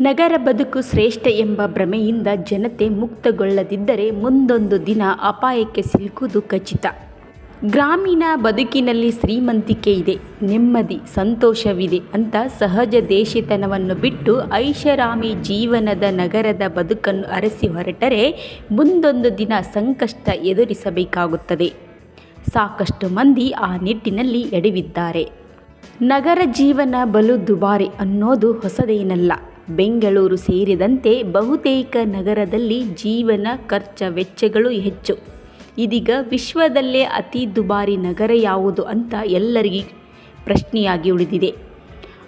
ನಗರ ಬದುಕು ಶ್ರೇಷ್ಠ ಎಂಬ ಭ್ರಮೆಯಿಂದ ಜನತೆ ಮುಕ್ತಗೊಳ್ಳದಿದ್ದರೆ ಮುಂದೊಂದು ದಿನ ಅಪಾಯಕ್ಕೆ ಸಿಲುಕುವುದು ಖಚಿತ. ಗ್ರಾಮೀಣ ಬದುಕಿನಲ್ಲಿ ಶ್ರೀಮಂತಿಕೆ ಇದೆ, ನೆಮ್ಮದಿ, ಸಂತೋಷವಿದೆ ಅಂತ ಸಹಜ ದೇಶಿತನವನ್ನು ಬಿಟ್ಟು ಐಷಾರಾಮಿ ಜೀವನದ ನಗರದ ಬದುಕನ್ನು ಅರಸಿ ಹೊರಟರೆ ಮುಂದೊಂದು ದಿನ ಸಂಕಷ್ಟ ಎದುರಿಸಬೇಕಾಗುತ್ತದೆ. ಸಾಕಷ್ಟು ಮಂದಿ ಆ ನಿಟ್ಟಿನಲ್ಲಿ ಎಡವಿದ್ದಾರೆ. ನಗರ ಜೀವನ ಬಲು ದುಬಾರಿ ಅನ್ನೋದು ಹೊಸದೇನಲ್ಲ. ಬೆಂಗಳೂರು ಸೇರಿದಂತೆ ಬಹುತೇಕ ನಗರದಲ್ಲಿ ಜೀವನ ಖರ್ಚ ವೆಚ್ಚಗಳು ಹೆಚ್ಚು. ಇದೀಗ ವಿಶ್ವದಲ್ಲೇ ಅತಿ ದುಬಾರಿ ನಗರ ಯಾವುದು ಅಂತ ಎಲ್ಲರಿಗೂ ಪ್ರಶ್ನೆಯಾಗಿ ಉಳಿದಿದೆ.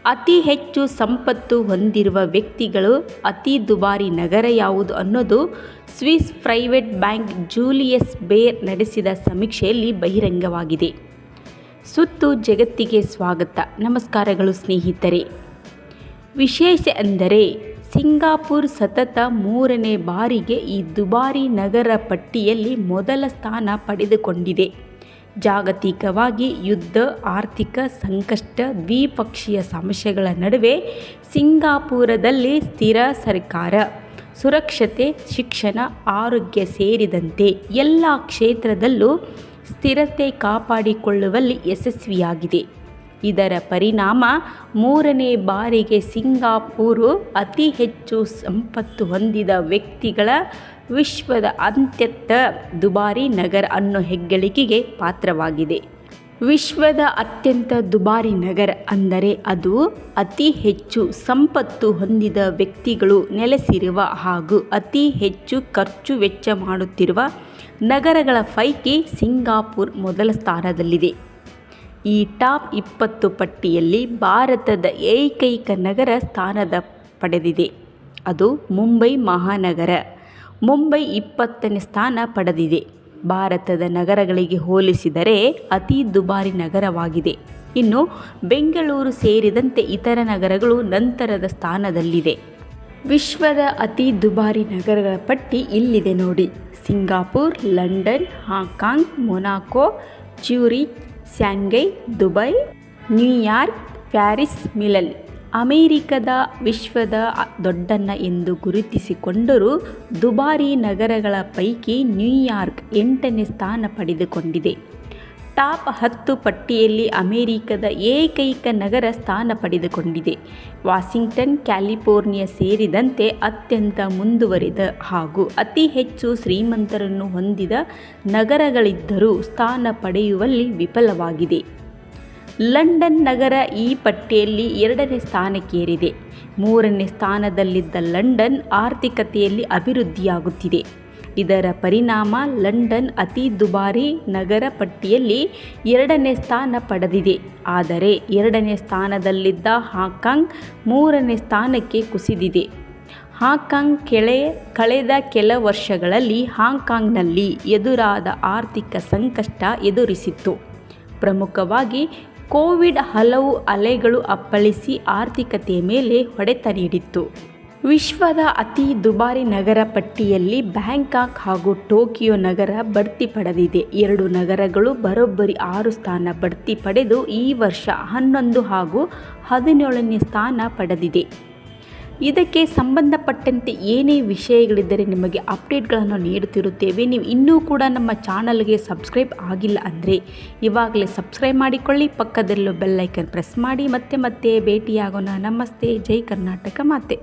ಅತಿ ಹೆಚ್ಚು ಸಂಪತ್ತು ಹೊಂದಿರುವ ವ್ಯಕ್ತಿಗಳು ಅತಿ ದುಬಾರಿ ನಗರ ಯಾವುದು ಅನ್ನೋದು Swiss private bank Julius Baer ನಡೆಸಿದ ಸಮೀಕ್ಷೆಯಲ್ಲಿ ಬಹಿರಂಗವಾಗಿದೆ. ಸುತ್ತು ಜಗತ್ತಿಗೆ ಸ್ವಾಗತ ನಮಸ್ಕಾರಗಳು ಸ್ನೇಹಿತರೆ. ವಿಶೇಷ ಅಂದರೆ ಸಿಂಗಾಪುರ್ ಸತತ ಮೂರನೇ ಬಾರಿಗೆ ಈ ದುಬಾರಿ ನಗರ ಪಟ್ಟಿಯಲ್ಲಿ ಮೊದಲ ಸ್ಥಾನ ಪಡೆದುಕೊಂಡಿದೆ. ಜಾಗತಿಕವಾಗಿ ಯುದ್ಧ, ಆರ್ಥಿಕ ಸಂಕಷ್ಟ, ದ್ವಿಪಕ್ಷೀಯ ಸಮಸ್ಯೆಗಳ ನಡುವೆ ಸಿಂಗಾಪುರದಲ್ಲಿ ಸ್ಥಿರ ಸರ್ಕಾರ, ಸುರಕ್ಷತೆ, ಶಿಕ್ಷಣ, ಆರೋಗ್ಯ ಸೇರಿದಂತೆ ಎಲ್ಲ ಕ್ಷೇತ್ರದಲ್ಲೂ ಸ್ಥಿರತೆ ಕಾಪಾಡಿಕೊಳ್ಳುವಲ್ಲಿ ಯಶಸ್ವಿಯಾಗಿದೆ. ಇದರ ಪರಿಣಾಮ ಮೂರನೇ ಬಾರಿಗೆ ಸಿಂಗಾಪೂರು ಅತಿ ಹೆಚ್ಚು ಸಂಪತ್ತು ಹೊಂದಿದ ವ್ಯಕ್ತಿಗಳ ವಿಶ್ವದ ಅತ್ಯಂತ ದುಬಾರಿ ನಗರ ಅನ್ನೋ ಹೆಗ್ಗಳಿಕೆಗೆ ಪಾತ್ರವಾಗಿದೆ. ವಿಶ್ವದ ಅತ್ಯಂತ ದುಬಾರಿ ನಗರ ಅಂದರೆ ಅದು ಅತಿ ಹೆಚ್ಚು ಸಂಪತ್ತು ಹೊಂದಿದ ವ್ಯಕ್ತಿಗಳು ನೆಲೆಸಿರುವ ಹಾಗೂ ಅತಿ ಹೆಚ್ಚು ಖರ್ಚು ವೆಚ್ಚ ಮಾಡುತ್ತಿರುವ ನಗರಗಳ ಪೈಕಿ ಸಿಂಗಾಪುರ್ ಮೊದಲ ಸ್ಥಾನದಲ್ಲಿದೆ. ಈ ಟಾಪ್ ಇಪ್ಪತ್ತು ಪಟ್ಟಿಯಲ್ಲಿ ಭಾರತದ ಏಕೈಕ ನಗರ ಸ್ಥಾನದ ಪಡೆದಿದೆ. ಅದು ಮುಂಬೈ ಮಹಾನಗರ. ಮುಂಬೈ ಇಪ್ಪತ್ತನೇ ಸ್ಥಾನ ಪಡೆದಿದೆ. ಭಾರತದ ನಗರಗಳಿಗೆ ಹೋಲಿಸಿದರೆ ಅತಿ ದುಬಾರಿ ನಗರವಾಗಿದೆ. ಇನ್ನು ಬೆಂಗಳೂರು ಸೇರಿದಂತೆ ಇತರ ನಗರಗಳು ನಂತರದ ಸ್ಥಾನದಲ್ಲಿದೆ. ವಿಶ್ವದ ಅತಿ ದುಬಾರಿ ನಗರಗಳ ಪಟ್ಟಿ ಇಲ್ಲಿದೆ ನೋಡಿ. Singapore London, Hong Kong Monaco, Zurich, Shanghai, Dubai, New York, Paris, ಮಿಲಲ್ ಅಮೆರಿಕದ ವಿಶ್ವದ ದೊಡ್ಡಣ್ಣ ಎಂದು ಗುರುತಿಸಿಕೊಂಡರೂ ದುಬಾರಿ ನಗರಗಳ ಪೈಕಿ ನ್ಯೂಯಾರ್ಕ್ ಎಂಟನೇ ಸ್ಥಾನ ಪಡೆದುಕೊಂಡಿದೆ. ಟಾಪ್ ಹತ್ತು ಪಟ್ಟಿಯಲ್ಲಿ ಅಮೆರಿಕದ ಏಕೈಕ ನಗರ ಸ್ಥಾನ ಪಡೆದುಕೊಂಡಿದೆ. ವಾಷಿಂಗ್ಟನ್, ಕ್ಯಾಲಿಫೋರ್ನಿಯಾ ಸೇರಿದಂತೆ ಅತ್ಯಂತ ಮುಂದುವರಿದ ಹಾಗೂ ಅತಿ ಹೆಚ್ಚು ಶ್ರೀಮಂತರನ್ನು ಹೊಂದಿದ ನಗರಗಳಿದ್ದರೂ ಸ್ಥಾನ ಪಡೆಯುವಲ್ಲಿ ವಿಫಲವಾಗಿದೆ. ಲಂಡನ್ ನಗರ ಈ ಪಟ್ಟಿಯಲ್ಲಿ ಎರಡನೇ ಸ್ಥಾನಕ್ಕೇರಿದೆ. ಮೂರನೇ ಸ್ಥಾನದಲ್ಲಿದ್ದ ಲಂಡನ್ ಆರ್ಥಿಕತೆಯಲ್ಲಿ ಅಭಿವೃದ್ಧಿಯಾಗುತ್ತಿದೆ. ಇದರ ಪರಿಣಾಮ ಲಂಡನ್ ಅತಿ ದುಬಾರಿ ನಗರ ಪಟ್ಟಿಯಲ್ಲಿ ಎರಡನೇ ಸ್ಥಾನ ಪಡೆದಿದೆ. ಆದರೆ ಎರಡನೇ ಸ್ಥಾನದಲ್ಲಿದ್ದ ಹಾಂಕಾಂಗ್ ಮೂರನೇ ಸ್ಥಾನಕ್ಕೆ ಕುಸಿದಿದೆ. ಹಾಂಕಾಂಗ್ ಕಳೆದ ಕೆಲ ವರ್ಷಗಳಲ್ಲಿ ಹಾಂಕಾಂಗ್ನಲ್ಲಿ ಎದುರಾದ ಆರ್ಥಿಕ ಸಂಕಷ್ಟ ಎದುರಿಸಿತ್ತು. ಪ್ರಮುಖವಾಗಿ ಕೋವಿಡ್ ಹಲವು ಅಲೆಗಳು ಅಪ್ಪಳಿಸಿ ಆರ್ಥಿಕತೆಯ ಮೇಲೆ ಹೊಡೆತ ನೀಡಿತ್ತು. ವಿಶ್ವದ ಅತಿ ದುಬಾರಿ ನಗರ ಪಟ್ಟಿಯಲ್ಲಿ ಬ್ಯಾಂಕಾಕ್ ಹಾಗೂ ಟೋಕಿಯೋ ನಗರ ಬಡ್ತಿ ಪಡೆದಿದೆ. ಎರಡು ನಗರಗಳು ಬರೋಬ್ಬರಿ ಆರು ಸ್ಥಾನ ಬಡ್ತಿ ಪಡೆದು ಈ ವರ್ಷ ಹನ್ನೊಂದು ಹಾಗೂ ಹದಿನೇಳನೇ ಸ್ಥಾನ ಪಡೆದಿದೆ. ಇದಕ್ಕೆ ಸಂಬಂಧಪಟ್ಟಂತೆ ಏನೇ ವಿಷಯಗಳಿದ್ದರೆ ನಿಮಗೆ ಅಪ್ಡೇಟ್ಗಳನ್ನು ನೀಡುತ್ತಿರುತ್ತೇವೆ. ನೀವು ಇನ್ನೂ ಕೂಡ ನಮ್ಮ ಚಾನಲ್ಗೆ ಸಬ್ಸ್ಕ್ರೈಬ್ ಆಗಿಲ್ಲ ಅಂದರೆ ಇವಾಗಲೇ ಸಬ್ಸ್ಕ್ರೈಬ್ ಮಾಡಿಕೊಳ್ಳಿ. ಪಕ್ಕದಲ್ಲೂ ಬೆಲ್ಲೈಕನ್ ಪ್ರೆಸ್ ಮಾಡಿ. ಮತ್ತೆ ಮತ್ತೆ ಭೇಟಿಯಾಗೋಣ. ನಮಸ್ತೆ. ಜೈ ಕರ್ನಾಟಕ ಮಾತೆ